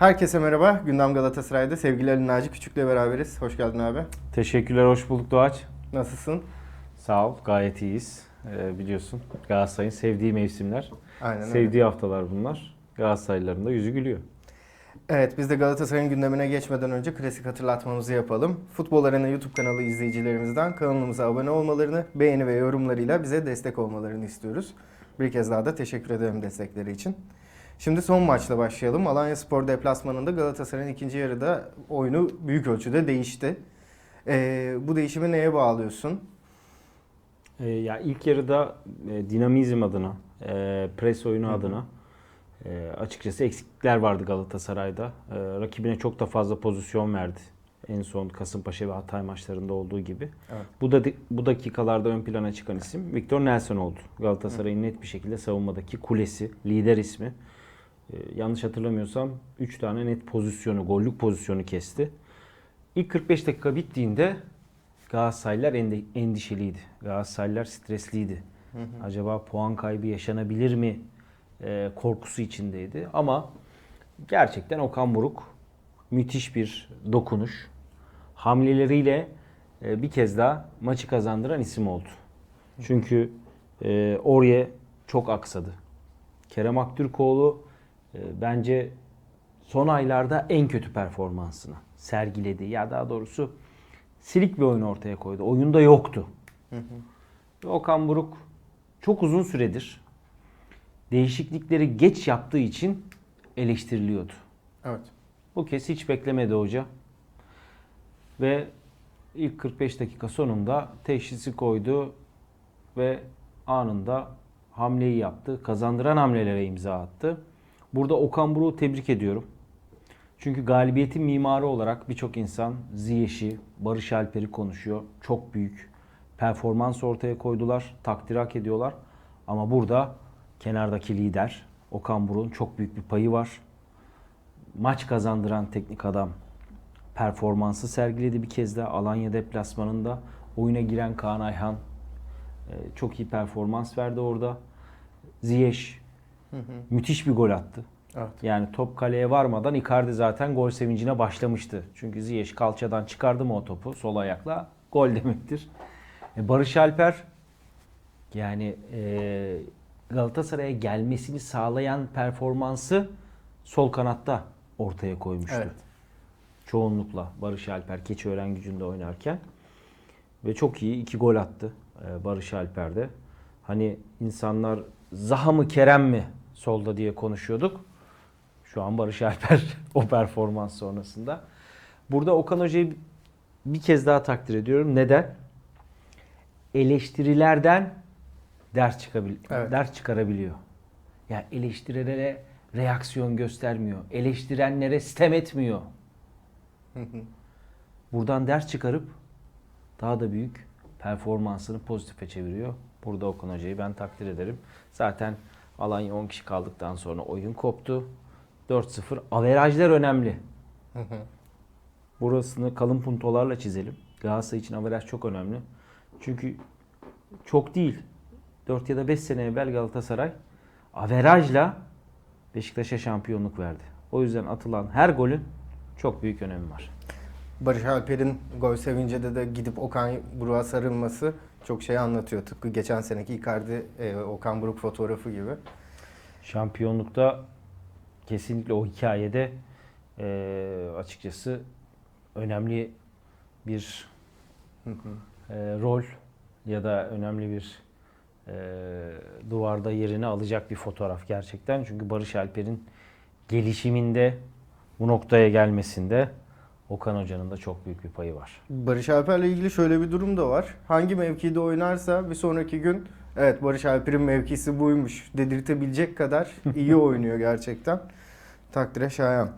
Herkese merhaba. Gündem Galatasaray'da sevgili Ali Naci Küçük'le beraberiz. Hoş geldin abi. Teşekkürler, hoş bulduk Doğaç. Nasılsın? Sağ ol, gayet iyiyiz. Ee, biliyorsun Galatasaray'ın sevdiği mevsimler, Aynen öyle. sevdiği haftalar bunlar. Galatasaraylıların da yüzü gülüyor. Evet biz de Galatasaray'ın gündemine geçmeden önce klasik hatırlatmamızı yapalım. Futbol Arena YouTube kanalı izleyicilerimizden kanalımıza abone olmalarını, beğeni ve yorumlarıyla bize destek olmalarını istiyoruz. Bir kez daha da teşekkür ederim destekleri için. Şimdi son maçla başlayalım. Alanya Spor deplasmanında Galatasaray'ın ikinci yarıda oyunu büyük ölçüde değişti. Ee, bu değişimi neye bağlıyorsun? Ee, ya ilk yarıda e, dinamizm adına, e, pres oyunu hı. adına e, açıkçası eksiklikler vardı Galatasaray'da. E, rakibine çok da fazla pozisyon verdi. En son Kasımpaşa ve Hatay maçlarında olduğu gibi. Evet. Bu da bu dakikalarda ön plana çıkan isim Victor Nelson oldu. Galatasaray'ın net bir şekilde savunmadaki kulesi, lider ismi. Ee, yanlış hatırlamıyorsam 3 tane net pozisyonu, gollük pozisyonu kesti. İlk 45 dakika bittiğinde Galatasaraylılar endişeliydi. Galatasaraylılar stresliydi. Acaba puan kaybı yaşanabilir mi e, korkusu içindeydi. Ama gerçekten Okan Buruk müthiş bir dokunuş. Hamleleriyle e, bir kez daha maçı kazandıran isim oldu. Çünkü e, oraya çok aksadı. Kerem Aktürkoğlu bence son aylarda en kötü performansını sergiledi. Ya daha doğrusu silik bir oyun ortaya koydu. Oyunda yoktu. Ve Okan Buruk çok uzun süredir değişiklikleri geç yaptığı için eleştiriliyordu. Evet. Bu kez hiç beklemedi hoca. Ve ilk 45 dakika sonunda teşhisi koydu ve anında hamleyi yaptı. Kazandıran hamlelere imza attı. Burada Okan Buruk'u tebrik ediyorum. Çünkü galibiyetin mimarı olarak birçok insan Ziyech'i, Barış Alper'i konuşuyor. Çok büyük performans ortaya koydular. Takdir hak ediyorlar. Ama burada kenardaki lider Okan Buruk'un çok büyük bir payı var maç kazandıran teknik adam performansı sergiledi bir kez daha Alanya deplasmanında. Oyuna giren Kaan Ayhan e, çok iyi performans verdi orada. Ziyech müthiş bir gol attı. Evet. Yani top kaleye varmadan Icardi zaten gol sevincine başlamıştı. Çünkü Ziyech kalçadan çıkardı mı o topu sol ayakla gol demektir. E, Barış Alper yani e, Galatasaray'a gelmesini sağlayan performansı sol kanatta ortaya koymuştu. Evet. Çoğunlukla Barış Alper Keçiören gücünde oynarken. Ve çok iyi iki gol attı e, Barış Alper'de. Hani insanlar Zaha mı Kerem mi solda diye konuşuyorduk. Şu an Barış Alper o performans sonrasında. Burada Okan Hoca'yı bir kez daha takdir ediyorum. Neden? Eleştirilerden ders çıkabil Evet. ders çıkarabiliyor. Ya eleştirilere reaksiyon göstermiyor. Eleştirenlere sitem etmiyor. Buradan ders çıkarıp daha da büyük performansını pozitife çeviriyor. Burada Okan Hoca'yı ben takdir ederim. Zaten Alanya 10 kişi kaldıktan sonra oyun koptu. 4-0. Averajlar önemli. Burasını kalın puntolarla çizelim. Galatasaray için averaj çok önemli. Çünkü çok değil. 4 ya da 5 sene evvel Galatasaray averajla Beşiktaş'a şampiyonluk verdi. O yüzden atılan her golün çok büyük önemi var. Barış Alper'in gol sevincinde de gidip Okan Buruk'a sarılması çok şey anlatıyor. Tıpkı geçen seneki Icardi e, Okan Buruk fotoğrafı gibi. Şampiyonlukta kesinlikle o hikayede eee, açıkçası önemli bir eee, rol ya da önemli bir eee, duvarda yerini alacak bir fotoğraf gerçekten. Çünkü Barış Alper'in gelişiminde bu noktaya gelmesinde Okan Hoca'nın da çok büyük bir payı var. Barış Alper'le ilgili şöyle bir durum da var. Hangi mevkide oynarsa bir sonraki gün evet Barış Alper'in mevkisi buymuş dedirtebilecek kadar iyi oynuyor gerçekten. Takdire şayan.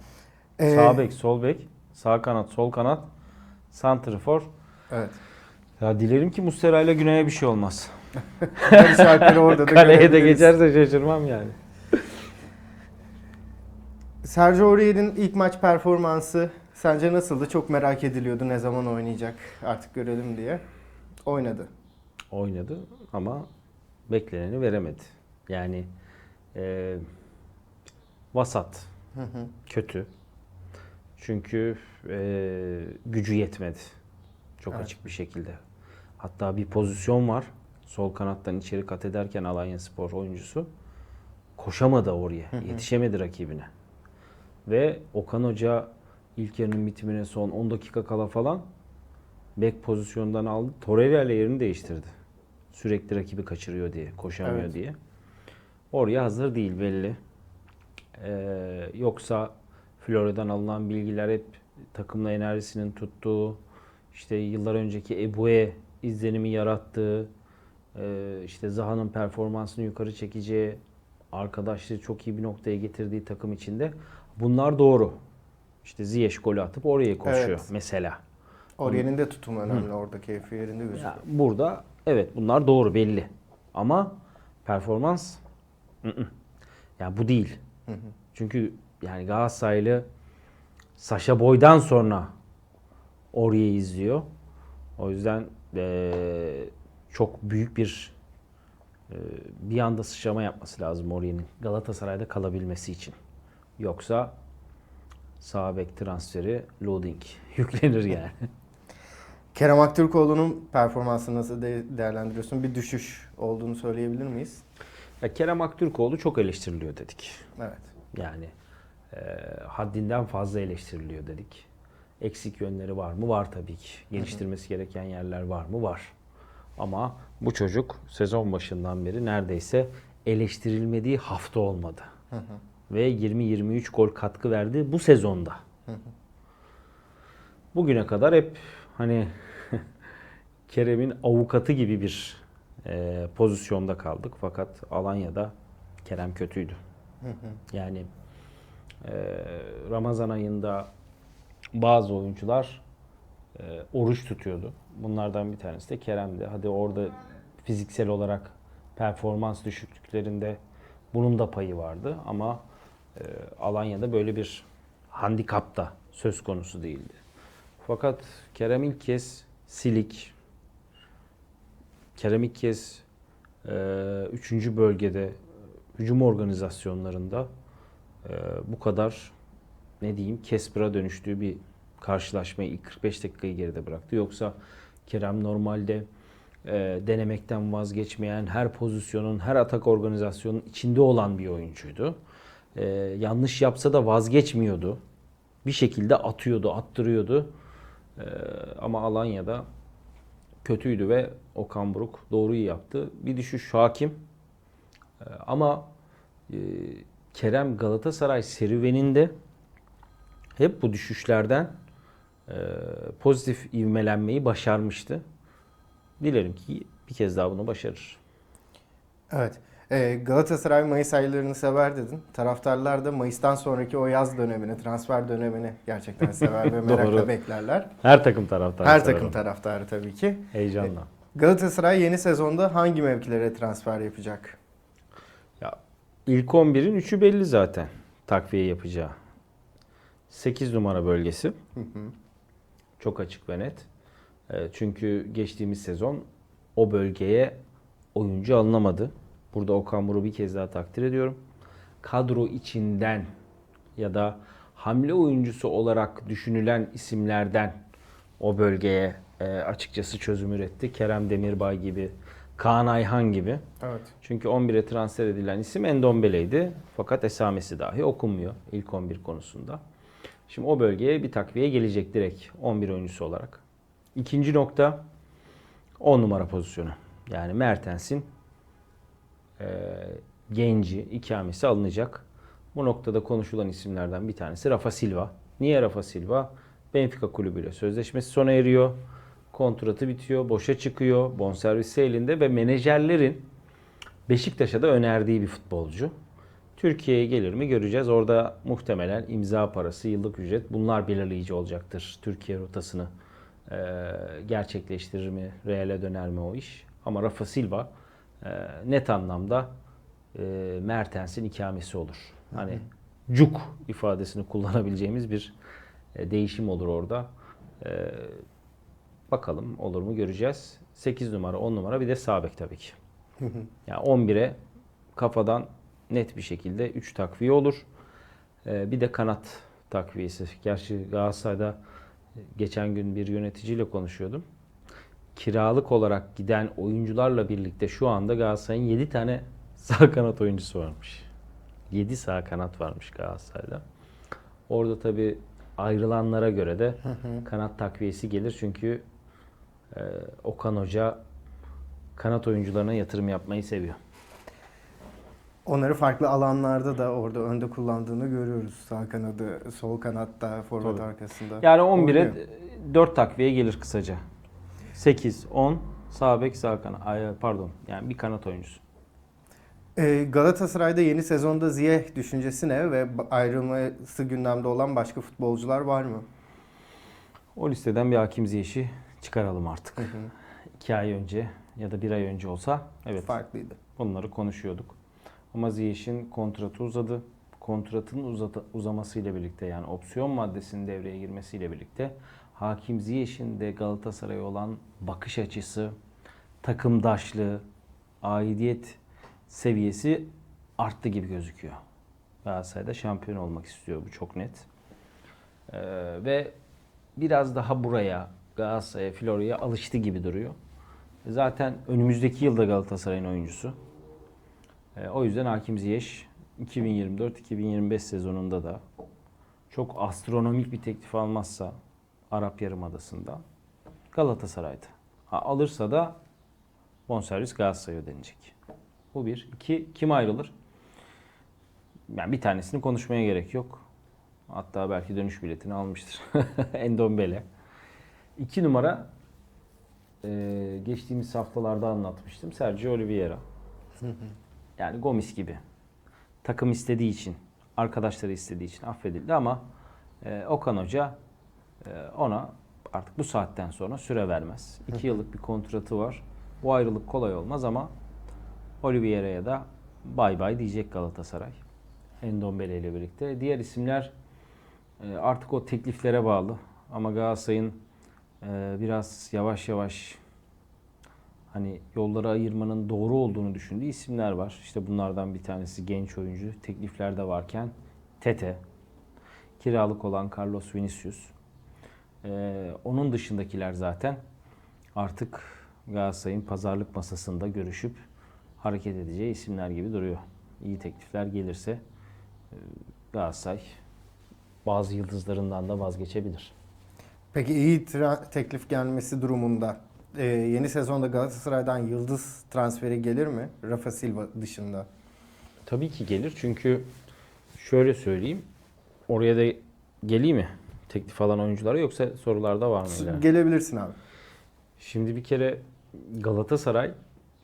Ee, Sağ bek, sol bek, sağ kanat, sol kanat, santrfor. Evet. Ya dilerim ki Muslera ile Güney'e bir şey olmaz. Barış Alper'i orada da Kaleye de geçerse şaşırmam yani. Sergio Aurier'in ilk maç performansı sence nasıldı? Çok merak ediliyordu ne zaman oynayacak artık görelim diye. Oynadı. Oynadı ama bekleneni veremedi. Yani e, vasat, Hı hı. kötü. Çünkü e, gücü yetmedi. Çok Evet. açık bir şekilde. Hatta bir pozisyon var. Sol kanattan içeri kat ederken Alanya Spor oyuncusu koşamadı oraya. Yetişemedi rakibine. Ve Okan Hoca ilk yarının bitimine son 10 dakika kala falan bek pozisyondan aldı. Torreira ile yerini değiştirdi. Sürekli rakibi kaçırıyor diye, koşamıyor Evet. diye. Oraya hazır değil belli. Ee, yoksa Florya'dan alınan bilgiler hep takımla enerjisinin tuttuğu, işte yıllar önceki Ebue izlenimi yarattığı, e, işte Zaha'nın performansını yukarı çekeceği, arkadaşlığı çok iyi bir noktaya getirdiği takım içinde. Bunlar doğru. İşte Ziyech golü atıp oraya koşuyor Evet. mesela. Oryan'ın da tutumu önemli. Orada keyfi yerinde gözüküyor. Ya burada evet bunlar doğru belli. Ama performans ı-ı. yani bu değil. Çünkü yani Galatasaraylı Saşa Boy'dan sonra orayı izliyor. O yüzden eee, çok büyük bir eee, bir anda sıçrama yapması lazım Oriye'nin Galatasaray'da kalabilmesi için. Yoksa sağ bek transferi loading yüklenir yani. Kerem Aktürkoğlu'nun performansını nasıl de- değerlendiriyorsun? Bir düşüş olduğunu söyleyebilir miyiz? Ya Kerem Aktürkoğlu çok eleştiriliyor dedik. Evet. Yani e, haddinden fazla eleştiriliyor dedik. Eksik yönleri var mı? Var tabii ki. Geliştirmesi gereken yerler var mı? Var. Ama bu çocuk sezon başından beri neredeyse eleştirilmediği hafta olmadı. Ve 20-23 gol katkı verdi bu sezonda. Bugüne kadar hep hani Kerem'in avukatı gibi bir e, pozisyonda kaldık. Fakat Alanya'da Kerem kötüydü. Yani e, Ramazan ayında bazı oyuncular e, oruç tutuyordu. Bunlardan bir tanesi de Kerem'di. Hadi orada fiziksel olarak performans düşüklüklerinde bunun da payı vardı ama e, Alanya'da böyle bir handikap da söz konusu değildi. Fakat Kerem ilk kez silik, Kerem ilk kez e, üçüncü bölgede hücum organizasyonlarında e, bu kadar ne diyeyim Kesper'a dönüştüğü bir karşılaşmayı ilk 45 dakikayı geride bıraktı. Yoksa Kerem normalde e, denemekten vazgeçmeyen, her pozisyonun, her atak organizasyonun içinde olan bir oyuncuydu. E, yanlış yapsa da vazgeçmiyordu. Bir şekilde atıyordu, attırıyordu. E, ama Alanya'da kötüydü ve Okan Buruk doğruyu yaptı. Bir düşüş hakim. E, ama e, Kerem Galatasaray serüveninde hep bu düşüşlerden e, pozitif ivmelenmeyi başarmıştı. Dilerim ki bir kez daha bunu başarır. Evet. Ee, Galatasaray Mayıs aylarını sever dedin. Taraftarlar da Mayıs'tan sonraki o yaz dönemini, transfer dönemini gerçekten sever ve merakla beklerler. Her takım taraftarı. Her sever takım taraftarı tabii ki. Heyecanla. Galatasaray yeni sezonda hangi mevkilere transfer yapacak? Ya ilk 11'in 3'ü belli zaten takviye yapacağı. 8 numara bölgesi. Çok açık ve net. E, Çünkü geçtiğimiz sezon o bölgeye oyuncu alınamadı. Burada Okan Buruk'u bir kez daha takdir ediyorum. Kadro içinden ya da hamle oyuncusu olarak düşünülen isimlerden o bölgeye e, açıkçası çözüm üretti. Kerem Demirbay gibi, Kaan Ayhan gibi. Evet. Çünkü 11'e transfer edilen isim Endombele'ydi. Fakat esamesi dahi okunmuyor ilk 11 konusunda. Şimdi o bölgeye bir takviye gelecek direkt 11 oyuncusu olarak. İkinci nokta 10 numara pozisyonu. Yani Mertens'in e, genci ikamesi alınacak. Bu noktada konuşulan isimlerden bir tanesi Rafa Silva. Niye Rafa Silva? Benfica kulübüyle sözleşmesi sona eriyor. Kontratı bitiyor, boşa çıkıyor, bonservisi elinde ve menajerlerin Beşiktaş'a da önerdiği bir futbolcu. Türkiye'ye gelir mi göreceğiz. Orada muhtemelen imza parası, yıllık ücret bunlar belirleyici olacaktır. Türkiye rotasını e, gerçekleştirir mi, Real'e döner mi o iş. Ama Rafa Silva net anlamda e, Mertens'in ikamesi olur. Hani cuk ifadesini kullanabileceğimiz bir e, değişim olur orada. E, bakalım olur mu göreceğiz. 8 numara, 10 numara bir de sağ bek tabii ki. Yani 11'e kafadan net bir şekilde 3 takviye olur. Ee, bir de kanat takviyesi. Gerçi Galatasaray'da geçen gün bir yöneticiyle konuşuyordum. Kiralık olarak giden oyuncularla birlikte şu anda Galatasaray'ın 7 tane sağ kanat oyuncusu varmış. 7 sağ kanat varmış Galatasaray'da. Orada tabi ayrılanlara göre de kanat takviyesi gelir. Çünkü e, Okan Hoca kanat oyuncularına yatırım yapmayı seviyor. Onları farklı alanlarda da orada önde kullandığını görüyoruz. Sağ kanadı, sol kanatta, forvet Tabii. arkasında. Yani 11'e Oynuyor. 4 takviye gelir kısaca. 8, 10 sağ bek sağ kanat. Ay, Pardon. Yani bir kanat oyuncusu. Ee, Galatasaray'da yeni sezonda Ziyeh düşüncesi ne ve ayrılması gündemde olan başka futbolcular var mı? O listeden bir Hakim Ziyech'i çıkaralım artık. 2 ay önce ya da bir ay önce olsa evet Farklıydı. bunları konuşuyorduk. Ama Ziyech'in kontratı uzadı. Kontratın uzata- uzamasıyla birlikte yani opsiyon maddesinin devreye girmesiyle birlikte Hakim Ziyech'in de Galatasaray'a olan bakış açısı, takımdaşlığı, aidiyet seviyesi arttı gibi gözüküyor. Galatasaray'da şampiyon olmak istiyor bu çok net. Ee, ve biraz daha buraya Galatasaray'a, Florya'ya alıştı gibi duruyor. Zaten önümüzdeki yılda Galatasaray'ın oyuncusu. Ee, o yüzden Hakim Ziyech 2024-2025 sezonunda da çok astronomik bir teklif almazsa Arap Yarımadası'nda Galatasaray'da. Ha, alırsa da bonservis Galatasaray'a ödenecek. Bu bir. İki, kim ayrılır? Yani bir tanesini konuşmaya gerek yok. Hatta belki dönüş biletini almıştır. Endombele. İki numara e, geçtiğimiz haftalarda anlatmıştım. Sergio Oliveira. Yani Gomis gibi. Takım istediği için, arkadaşları istediği için affedildi ama e, Okan Hoca ona artık bu saatten sonra süre vermez. İki yıllık bir kontratı var. Bu ayrılık kolay olmaz ama Oliveira'ya da bay bay diyecek Galatasaray. Endombele ile birlikte. Diğer isimler e, artık o tekliflere bağlı. Ama Galatasaray'ın e, biraz yavaş yavaş hani yolları ayırmanın doğru olduğunu düşündüğü isimler var. İşte bunlardan bir tanesi genç oyuncu. Tekliflerde varken Tete, kiralık olan Carlos Vinicius. Ee, onun dışındakiler zaten artık Galatasaray'ın pazarlık masasında görüşüp hareket edeceği isimler gibi duruyor. İyi teklifler gelirse e, Galatasaray bazı yıldızlarından da vazgeçebilir. Peki iyi teklif gelmesi durumunda e, yeni sezonda Galatasaray'dan yıldız transferi gelir mi? Rafa Silva dışında. Tabii ki gelir çünkü şöyle söyleyeyim. Oraya da geleyim mi? Teklif alan oyunculara yoksa sorularda var mı? Gelebilirsin abi. Şimdi bir kere Galatasaray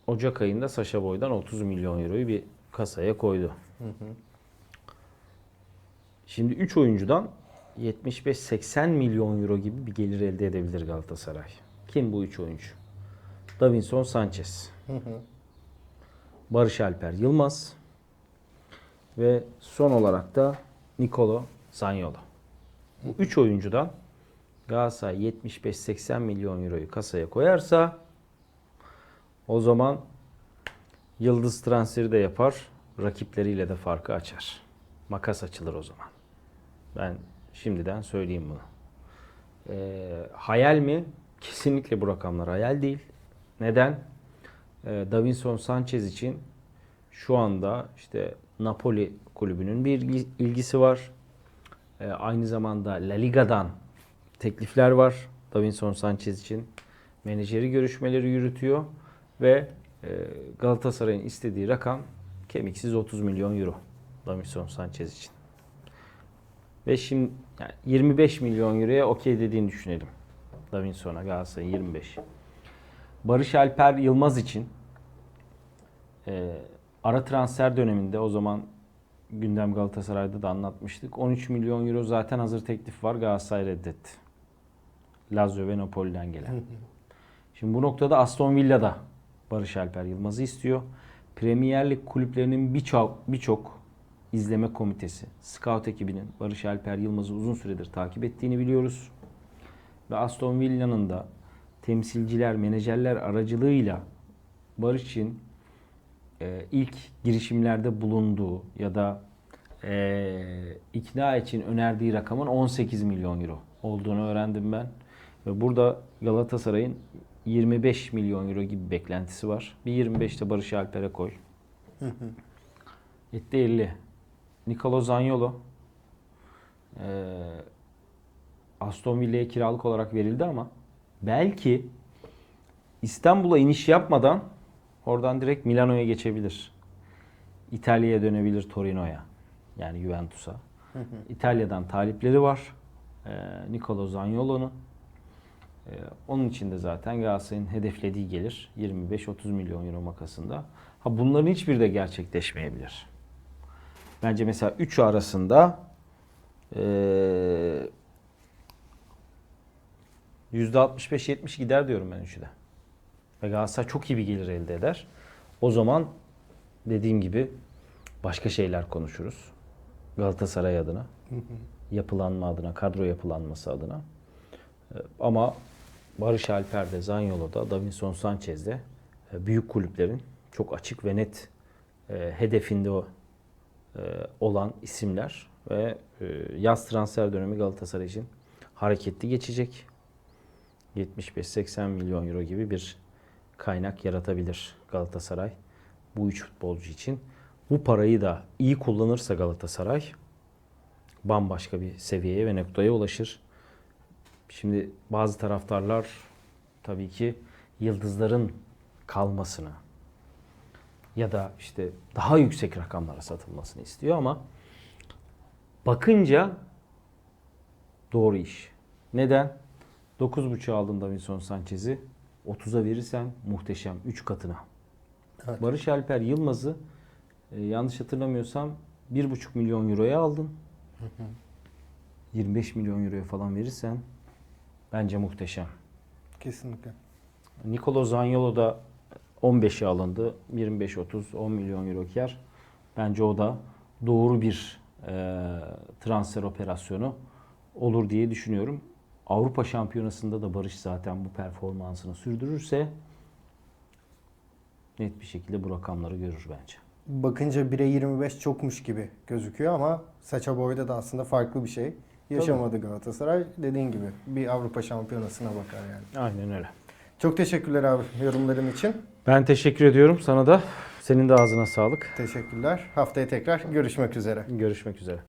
Ocak ayında Saşa Boy'dan 30 milyon euroyu bir kasaya koydu. Şimdi 3 oyuncudan 75-80 milyon euro gibi bir gelir elde edebilir Galatasaray. Kim bu 3 oyuncu? Davinson Sanchez, Barış Alper Yılmaz ve son olarak da Nicolo Zaniolo. Bu 3 oyuncudan Galatasaray 75-80 milyon euroyu kasaya koyarsa o zaman yıldız transferi de yapar. Rakipleriyle de farkı açar. Makas açılır o zaman. Ben şimdiden söyleyeyim bunu. Ee, hayal mi? Kesinlikle bu rakamlar hayal değil. Neden? Ee, Davinson Sanchez için şu anda işte Napoli kulübünün bir ilgi- ilgisi var. Ee, aynı zamanda La Liga'dan teklifler var. Davinson Sanchez için menajeri görüşmeleri yürütüyor ve e, Galatasaray'ın istediği rakam kemiksiz 30 milyon euro Davinson Sanchez için. Ve şimdi yani 25 milyon euroya okey dediğini düşünelim. Davinson'a Galatasaray'ın 25. Barış Alper Yılmaz için e, ara transfer döneminde o zaman gündem Galatasaray'da da anlatmıştık. 13 milyon euro zaten hazır teklif var. Galatasaray reddetti. Lazio ve Napoli'den gelen. Şimdi bu noktada Aston Villa'da Barış Alper Yılmaz'ı istiyor. Premier Lig kulüplerinin birçok birçok izleme komitesi, scout ekibinin Barış Alper Yılmaz'ı uzun süredir takip ettiğini biliyoruz. Ve Aston Villa'nın da temsilciler, menajerler aracılığıyla Barış için e, ilk girişimlerde bulunduğu ya da Ee, ikna için önerdiği rakamın 18 milyon euro olduğunu öğrendim ben. Ve burada Galatasaray'ın 25 milyon euro gibi beklentisi var. Bir 25 de Barış Alper'e koy. Etti 50. Nicolo Zaniolo ee, Aston Villa'ya kiralık olarak verildi ama belki İstanbul'a iniş yapmadan oradan direkt Milano'ya geçebilir. İtalya'ya dönebilir Torino'ya. Yani Juventus'a. İtalya'dan talipleri var. Ee, Nicolo Zaniolo'nun. Ee, onun için de zaten Galatasaray'ın hedeflediği gelir 25-30 milyon euro makasında. Ha bunların hiçbiri de gerçekleşmeyebilir. Bence mesela 3 arasında ee, %65-70 gider diyorum ben üçü de. Ve Galatasaray çok iyi bir gelir elde eder. O zaman dediğim gibi başka şeyler konuşuruz. Galatasaray adına, yapılanma adına, kadro yapılanması adına. Ee, Ama Barış Alper'de, Zanyolo'da, Davinson Sanchez'de e, büyük kulüplerin çok açık ve net e, hedefinde e, olan isimler ve yaz transfer dönemi Galatasaray için hareketli geçecek. 75-80 milyon euro gibi bir kaynak yaratabilir Galatasaray bu üç futbolcu için. Bu parayı da iyi kullanırsa Galatasaray bambaşka bir seviyeye ve noktaya ulaşır. Şimdi bazı taraftarlar tabii ki yıldızların kalmasını ya da işte daha yüksek rakamlara satılmasını istiyor ama bakınca doğru iş. Neden? 9.5'a aldın Davinson Sanchez'i. 30'a verirsen muhteşem 3 katına. Evet. Barış Alper Yılmaz'ı e, yanlış hatırlamıyorsam 1,5 milyon euroya aldın. 25 milyon euroya falan verirsen bence muhteşem. Kesinlikle. Nicolo Zaniolo da 15'e alındı. 25-30 10 milyon euro kar. Bence o da doğru bir e, transfer operasyonu olur diye düşünüyorum. Avrupa Şampiyonası'nda da Barış zaten bu performansını sürdürürse net bir şekilde bu rakamları görür bence. Bakınca 1'e 25 çokmuş gibi gözüküyor ama saça boyda da aslında farklı bir şey. Yaşamadı Galatasaray. Dediğin gibi bir Avrupa Şampiyonası'na bakar yani. Aynen öyle. Çok teşekkürler abi yorumların için. Ben teşekkür ediyorum sana da. Senin de ağzına sağlık. Teşekkürler. Haftaya tekrar görüşmek üzere. Görüşmek üzere.